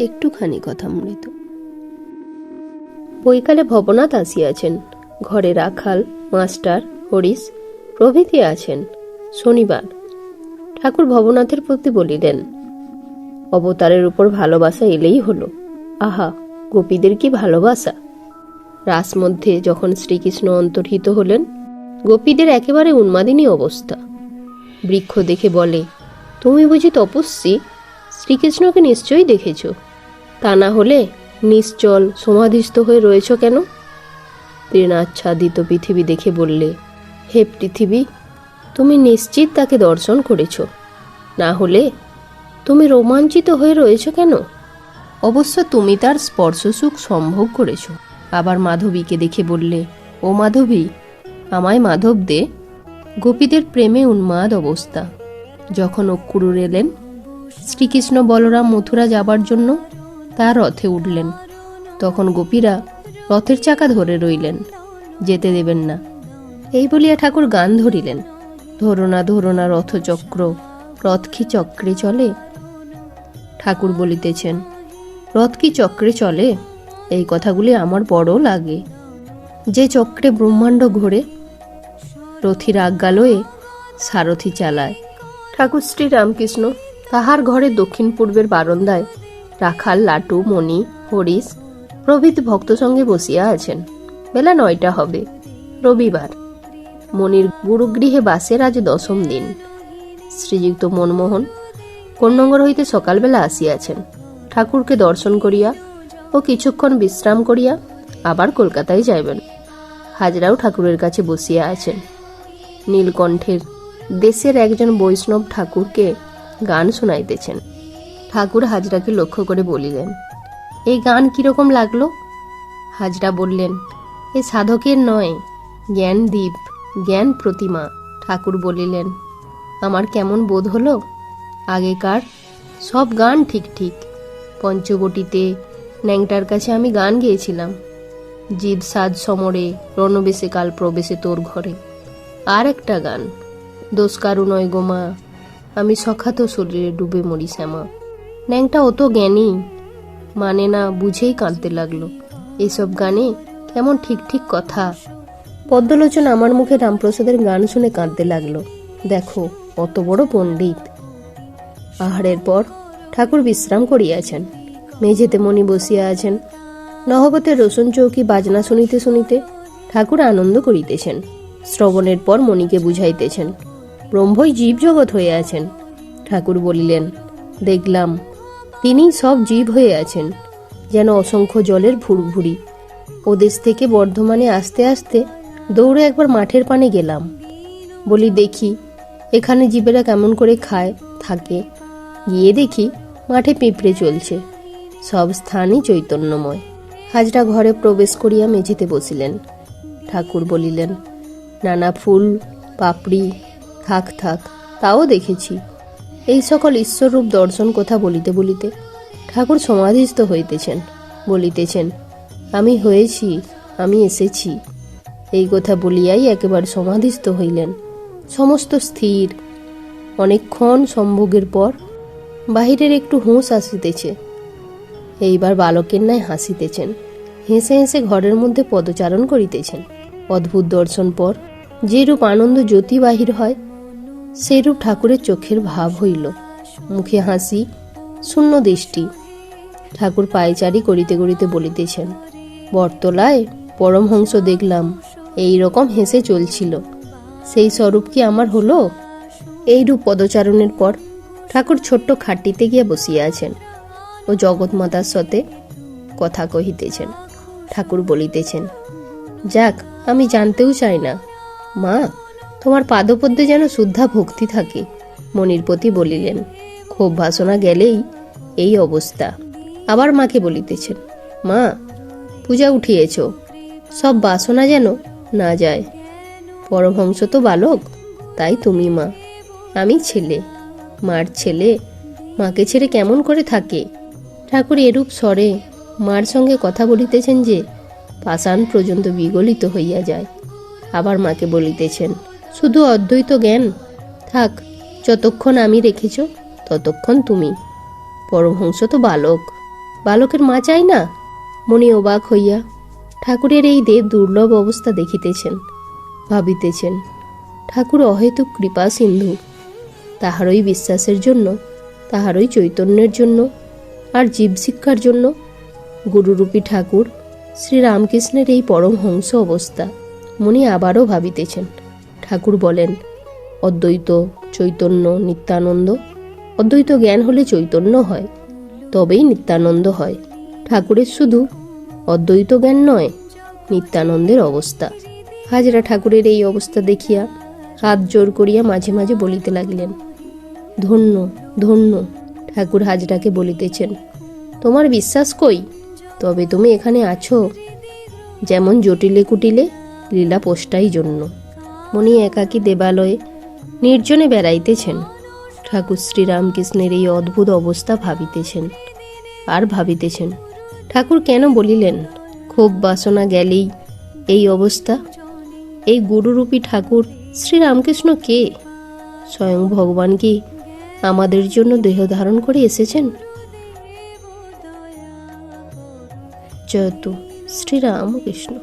একটুখানি কথা মৃত বৈকালে ভবনাথ আসিয়াছেন। ঘরে রাখাল, মাস্টার, হরিশ প্রভৃতি আছেন। শনিবার ঠাকুর ভবনাথের প্রতি বলিলেন, অবতারের উপর ভালোবাসা এলেই হলো। আহা, গোপীদের কি ভালোবাসা? রাস মধ্যে যখন শ্রীকৃষ্ণ অন্তর্হিত হলেন, গোপীদের একেবারে উন্মাদিনী অবস্থা। বৃক্ষ দেখে বলে, তুমি বুঝি তপস্বী? শ্রীকৃষ্ণকে নিশ্চয়ই দেখেছ। তা না হলে নিশ্চল সমাধিস্থ হয়ে রয়েছ কেন? তৃণাচ্ছাদিত পৃথিবী দেখে বললে, হে পৃথিবী, তুমি নিশ্চিত তাকে দর্শন করেছ। না হলে তুমি রোমাঞ্চিত হয়ে রয়েছ কেন? অবশ্য তুমি তার স্পর্শসুখ সম্ভব করেছ। আবার মাধবীকে দেখে বললে, ও মাধবী, আমায় মাধব দে। গোপীদের প্রেমে উন্মাদ অবস্থা। যখন অক্কুরুর এলেন শ্রীকৃষ্ণ বলরাম মথুরা যাবার জন্য তার রথে উঠলেন। তখন গোপীরা রথের চাকা ধরে রইলেন, যেতে দেবেন না। এই বলিয়া ঠাকুর গান ধরিলেন। ধরোনা ধরোনা রথচক্র, রথ কি চক্রে চলে? ঠাকুর বলিতেছেন, রথ কি চক্রে চলে? এই কথাগুলি আমার বড় লাগে। যে চক্রে ব্রহ্মাণ্ড ঘোরে, রথির আজ্ঞালয়ে সারথি চালায়। ঠাকুর শ্রী রামকৃষ্ণ তাহার ঘরে দক্ষিণ পূর্বের বারান্দায় রাখাল, লাটু, মণি, হরিশ প্রভৃতি ভক্ত সঙ্গে বসিয়া আছেন। বেলা নয়টা হবে, রবিবার। মনির গুরুগৃহে বাসের আজ দশম দিন। শ্রীযুক্ত মনমোহন কন্যঙ্গর হইতে সকালবেলা আসিয়াছেন। ঠাকুরকে দর্শন করিয়া ও কিছুক্ষণ বিশ্রাম করিয়া আবার কলকাতায় যাইবেন। হাজরাও ঠাকুরের কাছে বসিয়া আছেন। নীলকণ্ঠের দেশের একজন বৈষ্ণব ঠাকুরকে গান শোনাইতেছেন। ঠাকুর হাজরাকে লক্ষ্য করে বলিলেন, এই গান কীরকম লাগল? হাজরা বললেন, এ সাধকের নয়, জ্ঞান দ্বীপ জ্ঞান প্রতিমা। ঠাকুর বলিলেন, আমার কেমন বোধ হলো? আগেকার সব গান ঠিক ঠিক। পঞ্চবটিতে ন্যাংটার কাছে আমি গান গেয়েছিলাম। জীব সাজ সমরে, রণবেশে কাল প্রবেশে তোর ঘরে। আর একটা গান দোষ কারু নয় গোমা আমি সখাত শরীরে ডুবে মরি, শ্যামা। ন্যাংটা অত জ্ঞানী। মানে না, বুঝেই কাঁদতে লাগল। এসব গানে কেমন ঠিক ঠিক কথা। পদ্মলোচন আমার মুখে রামপ্রসাদের গান শুনে কাঁদতে লাগল। দেখো, অত বড় পণ্ডিত। আহারের পর ঠাকুর বিশ্রাম করিয়াছেন। মেঝেতে মণি বসিয়া আছেন। নহবতের রোশন চৌকি বাজনা শুনিতে শুনিতে ঠাকুর আনন্দ করিতেছেন। শ্রবণের পর মণিকে বুঝাইতেছেন। ব্রহ্মই জীবজগৎ হয়ে আছেন, ঠাকুর বলিলেন। দেখলাম তিনি সব জীব হয়ে আছেন, যেন অসংখ্য জলের ভুরভুরি। ওদেশ থেকে বর্ধমানে আসতে আসতে দৌড়ে একবার মাঠের পানে গেলাম। বলি, দেখি, এখানে জীবেরা কেমন করে খায়, থাকে। গিয়ে দেখি, মাঠে পিঁপড়ে চলছে। সব স্থানই চৈতন্যময়। হাজরা ঘরে প্রবেশ করিয়া মেঝেতে বসিলেন। ঠাকুর বলিলেন, নানা ফুল, পাপড়ি থাক থাক, তাও দেখেছি। এই সকল ঈশ্বররূপ দর্শন কথা বলিতে বলিতে ঠাকুর সমাধিস্থ হইতেছেন, বলিতেছেন, আমি হয়েছি, আমি এসেছি। এই কথা বলিয়াই একেবারে সমাধিস্থ হইলেন। সমস্ত স্থির, অনেকক্ষণ সম্ভোগের পর বাহিরের একটু হুঁশ আসিতেছে। এইবার বালকের ন্যায় হাসিতেছেন, হেসে হেসে ঘরের মধ্যে পদচারণ করিতেছেন। অদ্ভুত দর্শন পর যেরূপ আনন্দ জ্যোতি বাহির হয় সেইরূপ ঠাকুরের চোখের ভাব হইল। মুখে হাসি, শূন্য দৃষ্টি। ঠাকুর পায়চারি করিতে করিতে বলিতেছেন, বটতলায় পরমহংস দেখলাম, এই রকম হেসে চলছিল। সেই স্বরূপ কি আমার হলো? এইরূপ পদচারণের পর ঠাকুর ছোট্ট খাটটিতে গিয়া বসিয়া আছেন ও জগৎমাতার সাথে কথা কহিতেছেন। ঠাকুর বলিতেছেন, যাক, আমি জানতেও চাই না। মা তোমার পাদপদ্মে যেন শুদ্ধা ভক্তি থাকে মনির প্রতি বলিলেন। ক্ষোভ বাসনা গেলেই এই অবস্থা। আবার মাকে বলিতেছেন, মা, পূজা উঠিয়েছ, সব বাসনা যেন না যায়। পরমহংস তো বালক, তাই তুমি মা, আমি ছেলে, মার ছেলে, মাকে ছেড়ে কেমন করে থাকে? ঠাকুর এরূপ স্বরে মার সঙ্গে কথা বলিতেছেন যে, পাষাণ পর্যন্ত বিগলিত হইয়া যায়। আবার মাকে বলিতেছেন শুধু অদ্বৈত জ্ঞান। থাক, যতক্ষণ আমি রেখেছ, ততক্ষণ তুমি। পরমহংস তো বালক। বালকের মা চাই না? মনি অবাক হইয়া ঠাকুরের এই দেব দুর্লভ অবস্থা দেখিতেছেন, ভাবিতেছেন, ঠাকুর অহেতুক কৃপা সিন্ধু। তাহারই বিশ্বাসের জন্য, তাহারই চৈতন্যের জন্য, আর জীবশিক্ষার জন্য গুরুরূপী ঠাকুর শ্রীরামকৃষ্ণের এই পরমহংস অবস্থা, মনি আবারও ভাবিতেছেন। ঠাকুর বলেন, অদ্বৈত চৈতন্য নিত্যানন্দ, অদ্বৈত জ্ঞান হলে চৈতন্য হয়, তবেই নিত্যানন্দ হয়। ঠাকুরের শুধু অদ্বৈত জ্ঞান নয়, নিত্যানন্দের অবস্থা। হাজরা ঠাকুরের এই অবস্থা দেখিয়া হাত জোর করিয়া মাঝে মাঝে বলিতে লাগিলেন, ধন্য ধন্য, ঠাকুর হাজরাকে বলিতেছেন, তোমার বিশ্বাস কই? তবে তুমি এখানে আছো, যেমন জটিলে কুটিলে লীলা পোষ্টাই জন্য। মনি একাকী দেবালয়ে নির্জনে বেড়াইতেছেন। ঠাকুর শ্রীরামকৃষ্ণের এই অদ্ভুত অবস্থা ভাবিতেছেন। আর ভাবিতেছেন, ঠাকুর কেন বলিলেন? ক্ষোভ বাসনা গেলেই এই অবস্থা। এই গুরুরূপী ঠাকুর শ্রীরামকৃষ্ণ কে? স্বয়ং ভগবান কি আমাদের জন্য দেহ ধারণ করে এসেছেন? জয়তু, শ্রীরামকৃষ্ণ।